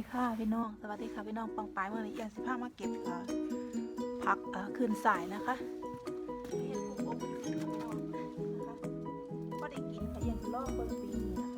ดีค่ะพี่น้อง สวัสดีค่ะพี่น้องปังปายเมื่อนี้เอียงสิพามาเก็บค่ะผักคืนสายนะคะเฮ็ดกุ้งอบค่ะพี่น้องนะคะก็ได้กินค่ะเอียงรอบเบิ่งปีนี้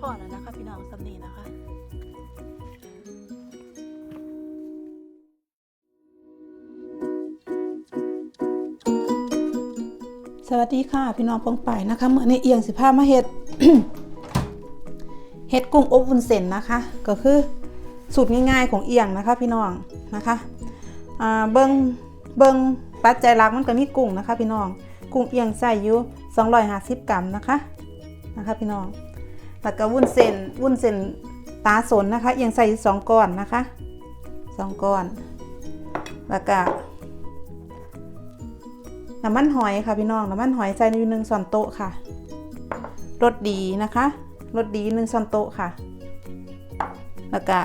พอแล้วนะคะพี่น้องสำนีนะคะสวัสดีค่ะ พี่น้องปองไปนะคะเมื่อในเอียงสิพามาเฮ็ดเฮ็ดกุ้งอบวุ้นเส้นนะคะ ก็คือสูตรง่ายๆของเอียงนะคะพี่น้องนะคะเบิงเบิงปัจจัยหลักมันก็มีกุ้งนะคะ พี่น้องกุ้งเอียงใส่อยู่250 กรัมนะคะนะคะ พี่น้อง แล้วก็วุ้นเส้นวุ้นเส้นตาสนนะคะเอียงใส่สองก้อนนะคะสองก้อน แล้วก็น้ำมันหอยค่ะพี่น้องน้ำมันหอยใส่อยู่หนึ่งช้อนโต๊ะค่ะรสดีนะคะรสดีหนึ่งช้อนโต๊ะค่ะ แล้วก็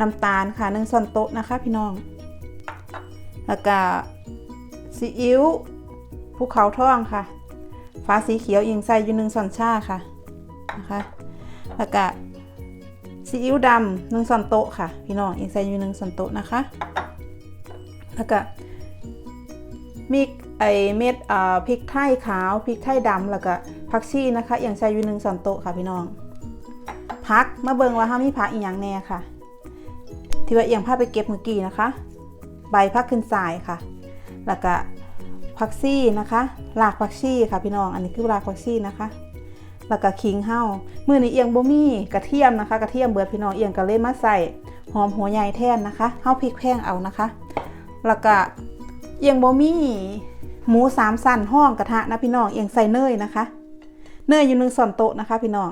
น้ำตาลค่ะหนึ่งช้อนโต๊ะนะคะพี่น้อง แล้วก็ซีอิ๊วภูเขาทองค่ะ ฟ้าสีเขียวเอียงใส่อยู่หนึ่งช้อนชาค่ะ นะคะแล้วก็ซีอิ๊วดำหนึ่งช้อนโต๊ะค่ะ พี่น้องอีกใส่อยู่หนึ่งช้อนโต๊ะนะคะ แล้วก็มีไอเม็ดพริกไทยขาวพริกไทยดำแล้วก็ผักชีนะคะอย่างใส่อยู่หนึ่งช้อนโต๊ะค่ะพี่น้องพักมาเบิ่งว่าเฮามีผักอีกอย่างแน่ค่ะ ที่ว่าเอียงผ้าไปเก็บเมื่อกี้นะคะ ใบผักขึ้นสายค่ะ แล้วก็ผักชีนะคะรากผักชีค่ะพี่น้อง อันนี้คือรากผักชีนะคะ แล้วก็ขิงเฮามื้อนี้เอียงบ่มีกระเทียมนะคะ กระเทียมเบิดพี่น้องเอียงก็เลยมาใส่หอมหัวใหญ่แทนนะคะเฮาพริกแพงเอานะคะ แล้วก็เอียงบ่มีหมูสามสันห้องกระทะนะพี่น้องเอียงใส่เนยนะคะ เนยอยู่หนึ่งส่วนโต๊ะนะคะ พี่น้อง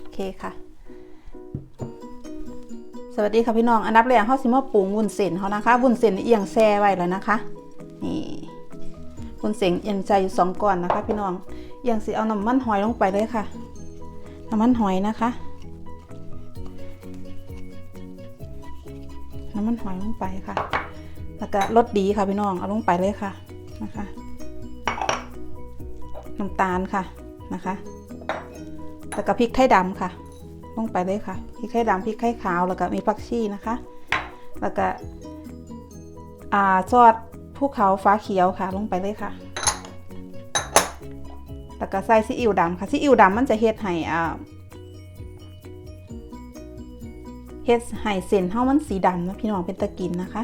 โอเคค่ะสวัสดีค่ะพี่น้อง อันดับแรกเฮาสิมาปรุงวุ้นเส้นเฮานะคะ วุ้นเส้นเอียงแช่ไว้แล้วนะคะ นี่ วุ้นเส้นเอียงใจอยู่สองก้อนนะคะ พี่น้องอย่างสิเอาน้ำมันหอยลงไปเลยค่ะ น้ำมันหอยนะคะ น้ำมันหอยลงไปค่ะ แล้วก็รสดีค่ะพี่น้องเอาลงไปเลยค่ะนะคะน้ำตาลค่ะนะคะแล้วก็พริกไทยดำค่ะ ลงไปเลยค่ะพริกไทยดำพริกไทยขาวแล้วก็มีผักชีนะคะ แล้วก็อ่าซอส ภูเขาฟ้าเขียวค่ะ ลงไปเลยค่ะ แล้วก็ใส่ซีอิ๊วดำค่ะซีอิ๊วดำมันจะเฮ็ดให้อ่าเฮ็ดให้เส้นเฮามันสีดำนะพี่น้องเป็นตะกินนะคะ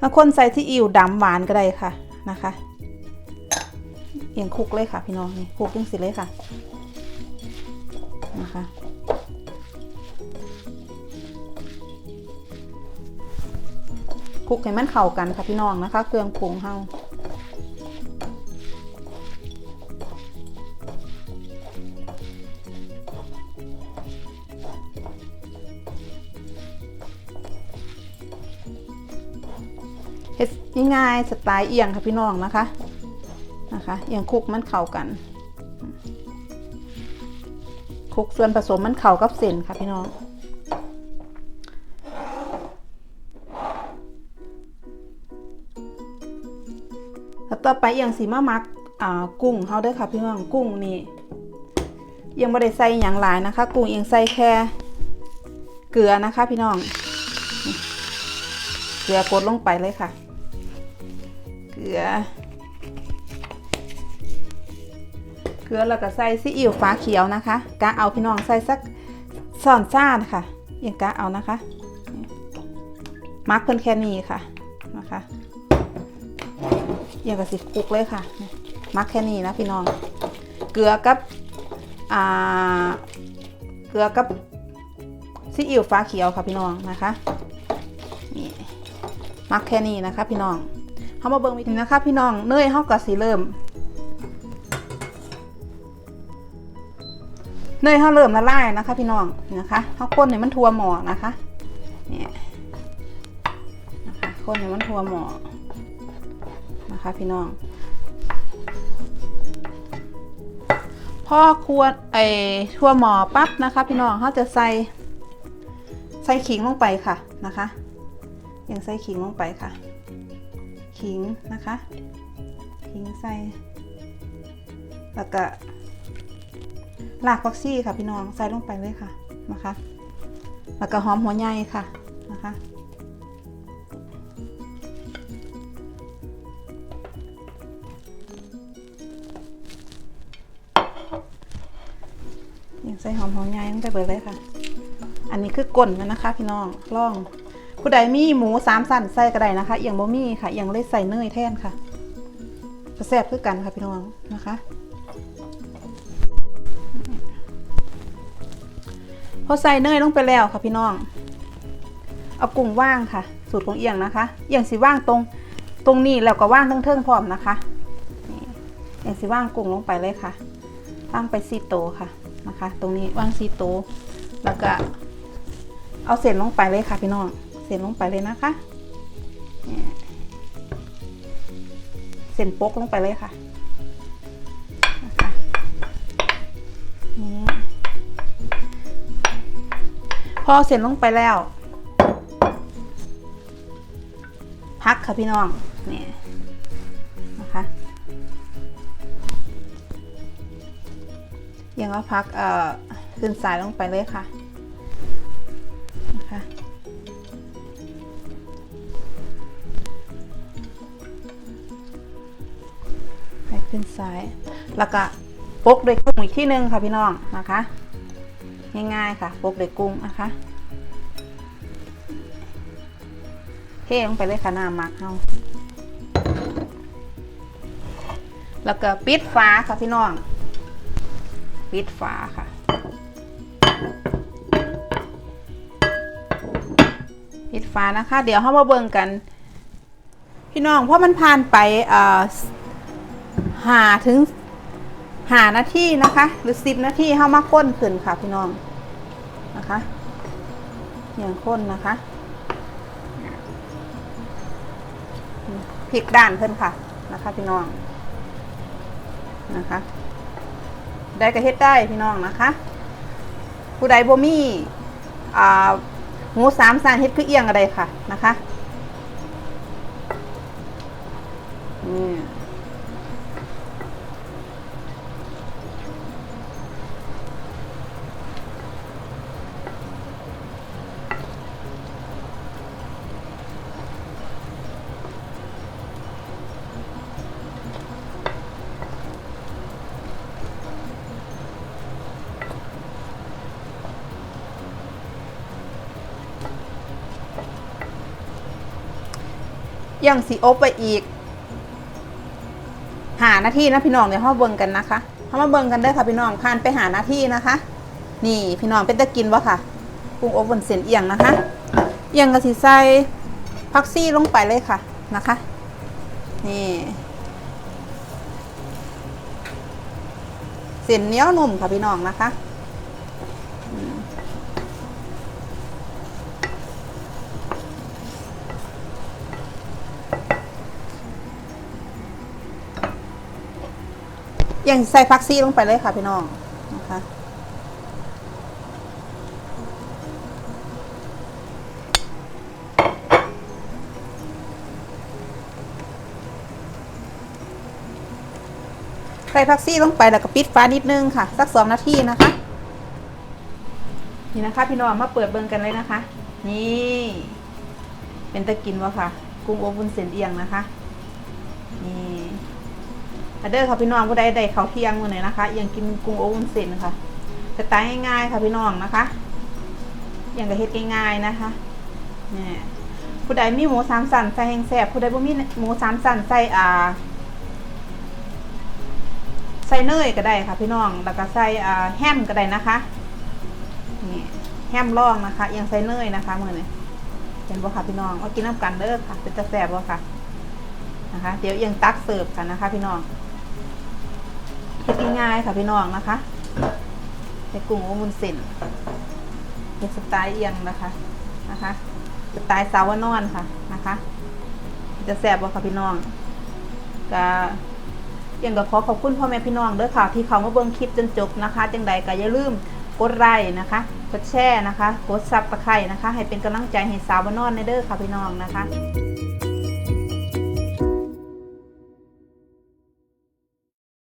บางคนใส่ซีอิ๊วดำหวานก็ได้ค่ะนะคะเอียงคลุกเลยค่ะ พี่น้องนี่คลุกจังสิเลยค่ะนะคะ คลุกให้มันเข้ากันค่ะพี่น้องนะคะ เครื่องปรุงเฮาเฮ็ดง่ายๆสไตล์เอียงค่ะพี่น้องนะคะนะคะเอียงคลุกมันเข้ากันคลุกส่วนผสมมันเข้ากับเส้นค่ะพี่น้อง แล้วต่อไปเอียงสีมามักอ่ากุ้งเฮาด้อค่ะพี่น้องกุ้งนี่ยังบ่ได้ใส่หยังหลายนะคะ กุ้งเอียงใส่แค่เกลือนะคะ พี่น้อง เกลือกดลงไปเลยค่ะ เกลือ เกลือแล้วก็ใส่ซีอิ๊วฟ้าเขียวนะคะกะเอาพี่น้องใส่สักส่อนซ่านะคะเอียงกะเอานะคะมักเพิ่นแค่นี้ค่ะนะคะ อียงกับสิคลุกเลยค่ะ มักแค่นี้นะพี่น้อง เกลือกับอ่าเกลือกับซีอิ๊วฟ้าเขียวค่ะพี่น้องนะคะนี่มักแค่นี้นะคะพี่น้องเขามาเบิ่งวิธีนะคะพี่น้องเนยเขาก็สิเริ่มเนยเขาเริ่มละลายนะคะพี่น้องนะคะเขาคนให้มันทัวหมอนะคะเนี่ยนะคะคนให้มันทัวหมอ นะคะพี่น้อง พอควรไอ้ทั่วหม้อปั๊บนะคะ พี่น้องเขาจะใส่ใส่ขิงลงไปค่ะนะคะยังใส่ขิงลงไปค่ะ ขิงนะคะ ขิงใส่แล้วก็หลากฟักซี่ค่ะพี่น้องใส่ลงไปเลยค่ะนะคะ แล้วก็หอมหัวใหญ่ค่ะนะคะ ใส่หอมหัวใหญ่ลงไปเบิดเลยค่ะ อันนี้คือก้นมันนะคะ พี่น้องล่อง ผู้ใดมีหมูสามสันใส่ก็ได้นะคะเอียงบ่มีค่ะเอียงเลยใส่เนยแทนค่ะจะแซ่บคือกันค่ะพี่น้องนะคะพอใส่เนยลงไปแล้วค่ะพี่น้อง เอากุ้งว่างค่ะ สูตรของเอียงนะคะเอียงสีว่างตรงตรงนี้แล้วก็ว่างทั้งเทิงพร้อมนะคะเอียงสีว่างกุ้งลงไปเลยค่ะว่างไปซีโตค่ะ นะคะ ตรงนี้ว่างซีโตแล้วก็เอาเส้นลงไปเลยค่ะพี่น้องเส้นลงไปเลยนะคะเส้นโป๊กลงไปเลยค่ะนะคะนี่พอเสร็จลงไปแล้ว พักค่ะพี่น้อง นี่นะคะ ยังว่าพักเอ่อขึ้นสายลงไปเลยค่ะนะคะให้ขึ้นสาย แล้วก็ปกด้วยกุ้งอีกที่หนึ่งค่ะพี่น้องนะคะ ง่ายๆค่ะปกด้วยกุ้งนะคะเทลงไปเลยค่ะน้ำหมักเฮาแล้วก็ปิดฝาค่ะพี่น้อง ปิดฝาค่ะ ปิดฝานะคะ เดี๋ยวเรามาเบิ่งกัน พี่น้องเพราะมันผ่านไปหาถึงหานาทีนะคะ หรือสิบนาทีเข้ามาค้นขึ้นค่ะพี่น้องนะคะอย่างค้นนะคะพลิกด้านขึ้นค่ะนะคะ พี่น้องนะคะ ได้ก็เฮ็ดได้พี่น้องนะคะ ผู้ใดบ่มีอ่าหมูสามสานเฮ็ดคือเอียงอะไรค่ะนะคะนี่ ยังสีอบไปอีกหาหน้าที่นะพี่น้องเดี๋ยวเราเบิ่งกันนะคะเรามาเบิ่งกันได้อค่ะพี่น้องผ่านไปหาหน้าที่นะคะ นี่พี่น้องเป็นตะกินวะค่ะกุ้งอบบนเส้นเอียงนะคะเอียงกระสีใส่พักซี่ลงไปเลยค่ะนะคะ นี่เส้นเนียวนุ่มค่ะพี่น้องนะคะ ย่างใส่ฟักซี่ลงไปเลยค่ะพี่น้องนะคะใส่ผักซี่ลงไปแล้วก็ปิดฟ้านิดนึงค่ะ สักสองนาทีนะคะ นี่นะคะ พี่น้องมาเปิดเบิงกันเลยนะคะ นี่ เป็นตะกินวะค่ะ กุ้งอบวุ้นเส้นเอียงนะคะ นี่ เด้อค่ะพี่น้องผู้ใดได้เขาเที่ยงมื้อไหนนะคะเอียงกินกุ้งอวุ้นเส้นค่ะสไตล์ง่ายๆค่ะพี่น้องนะคะเอียงก็เฮ็ดง่ายๆนะคะนี่ผู้ใดมีหมูสามสันใส่แห้งแซ่บผู้ใดบ่มีหมูสามสันใส่อ่าใส่เนยก็ได้ค่ะพี่น้อง แล้วก็ใส่อ่าแฮมก็ได้นะคะ นี่แฮมล่องนะคะเอียงใส่เนยนะคะมือนี้เห็นบ่ค่ะพี่น้องมากินน้ำกันเด้อค่ะ เป็นจะแซ่บบ่ค่ะ นะคะ เดี๋ยวเอียงตักเสิร์ฟกันนะคะ พี่น้อง เฮ็ดง่ายๆค่ะพี่น้องนะคะใส่กุ้งอบวุ้นเส้นเฮ็ดสไตล์เอียงนะคะนะคะสไตล์สาวนอนค่ะนะคะ จะแซ่บบ่ค่ะพี่น้องก็ยังก็ขอขอบคุณพ่อแม่พี่น้องเด้อค่ะที่เขามาเบิ่งคลิปจนจบนะคะ จังใดก็อย่าลืมกดไลค์นะคะ กดแชร์นะคะ กดซับตะไคร่นะคะ ให้เป็นกำลังใจให้สาวบ้านนอนในเด้อค่ะพี่น้องนะคะ